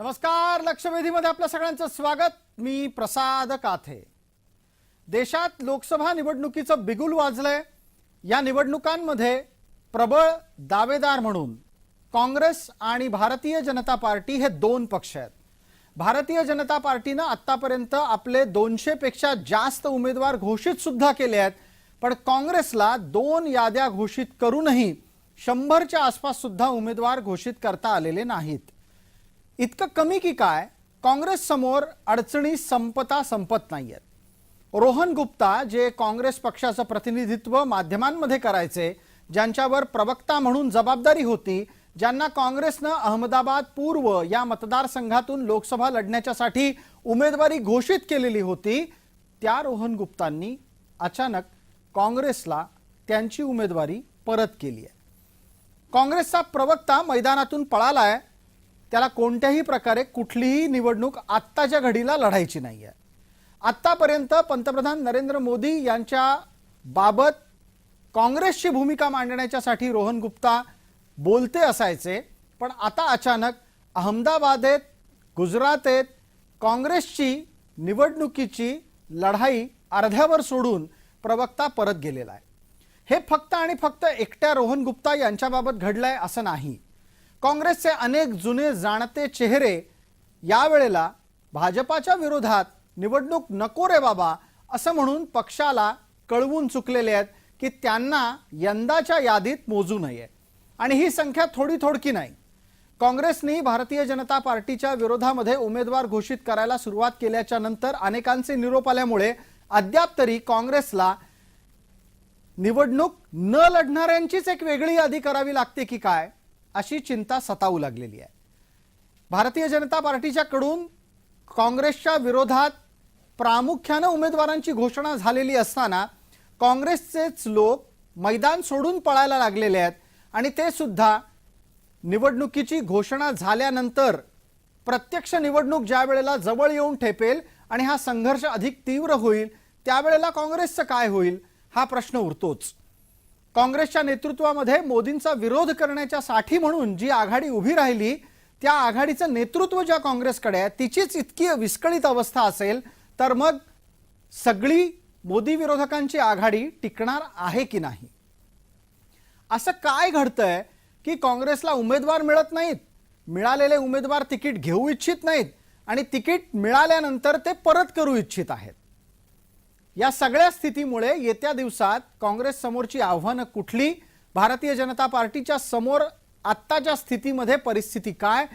नमस्कार लक्षवेधीमध्ये आपल्या सगळ्यांचं स्वागत. मी प्रसाद काथे. देशात लोकसभा निवडणुकीचं बिगुल वाजलंय. या निवडणुकांमध्ये प्रबळ दावेदार म्हणून काँग्रेस आणि भारतीय जनता पार्टी हे दोन पक्ष आहेत. भारतीय जनता पार्टीनं आत्तापर्यंत आपले दोनशेपेक्षा जास्त उमेदवार घोषित सुद्धा केले आहेत. पण काँग्रेसला दोन याद्या घोषित करूनही शंभरच्या आसपास सुद्धा उमेदवार घोषित करता आलेले नाहीत. इतकं कमी की काय? काँग्रेस समोर अडचणी संपता संपत नाही आहेत रोहन गुप्ता जे काँग्रेस पक्षाचं प्रतिनिधित्व माध्यमांमध्ये करायचे ज्यांच्यावर प्रवक्ता म्हणून जबाबदारी होती ज्यांना काँग्रेसनं अहमदाबाद पूर्व या मतदारसंघातून लोकसभा लढण्याच्यासाठी उमेदवारी घोषित केलेली होती त्या रोहन गुप्तांनी अचानक काँग्रेसला त्यांची उमेदवारी परत केली आहे. काँग्रेसचा प्रवक्ता मैदानातून पळालाय त्याला कोणत्याही प्रकारे कुठलीही निवडणूक आत्ताच्या घडीला लढायची नाही आहे आत्तापर्यंत पंतप्रधान नरेंद्र मोदी यांच्या बाबत काँग्रेसची भूमिका मांडण्याच्यासाठी रोहन गुप्ता बोलते असायचे पण आता अचानक अहमदाबाद आहेत गुजरात आहेत काँग्रेसची निवडणुकीची लढाई अर्ध्यावर सोडून प्रवक्ता परत गेलेला आहे. हे फक्त आणि फक्त एकट्या रोहन गुप्ता यांच्याबाबत घडलं आहे असं नाही. काँग्रेसचे अनेक जुने जाणते चेहरे यावेळेला भाजपाच्या विरोधात निवडणूक नको रे बाबा असं म्हणून पक्षाला कळवून चुकलेले आहेत की त्यांना यंदाच्या यादीत मोजू नये. आणि ही संख्या थोडी थोडकी नाही. काँग्रेसने भारतीय जनता पार्टीच्या विरोधामध्ये उमेदवार घोषित करायला सुरुवात केल्याच्यानंतर अनेकांचे निरोप आल्यामुळे अद्याप तरी काँग्रेसला निवडणूक न लढणाऱ्यांचीच एक वेगळी यादी करावी लागते की काय? अशी चिंता सतावू लागलेली आहे. भारतीय जनता पार्टीच्याकडून काँग्रेसच्या विरोधात प्रामुख्यानं उमेदवारांची घोषणा झालेली असताना काँग्रेसचेच लोक मैदान सोडून पळायला लागलेले आहेत आणि ते सुद्धा निवडणुकीची घोषणा झाल्यानंतर प्रत्यक्ष निवडणूक ज्या वेळेला जवळ येऊन ठेपेल आणि हा संघर्ष अधिक तीव्र होईल त्यावेळेला काँग्रेसचं काय होईल हा प्रश्न उरतोच. काँग्रेसच्या नेतृत्वामध्ये मोदींचा विरोध करण्याच्या साठी म्हणून जी आघाडी उभी राहिली त्या आघाडीचं नेतृत्व ज्या काँग्रेसकडे आहे तिचीच इतकी विस्कळीत अवस्था असेल तर मग सगळी मोदी विरोधकांची आघाडी टिकणार आहे की नाही? असं काय घडतंय की काँग्रेसला उमेदवार मिळत नाहीत मिळालेले उमेदवार तिकीट घेऊ इच्छित नाहीत आणि तिकीट मिळाल्यानंतर ते परत करू इच्छित आहेत? या सगळ्या स्थितीमुळे येत्या दिवसात काँग्रेस समोरची आव्हानं कुठली? भारतीय जनता पार्टीच्या समोर आत्ताच्या स्थितीमध्ये परिस्थिती काय?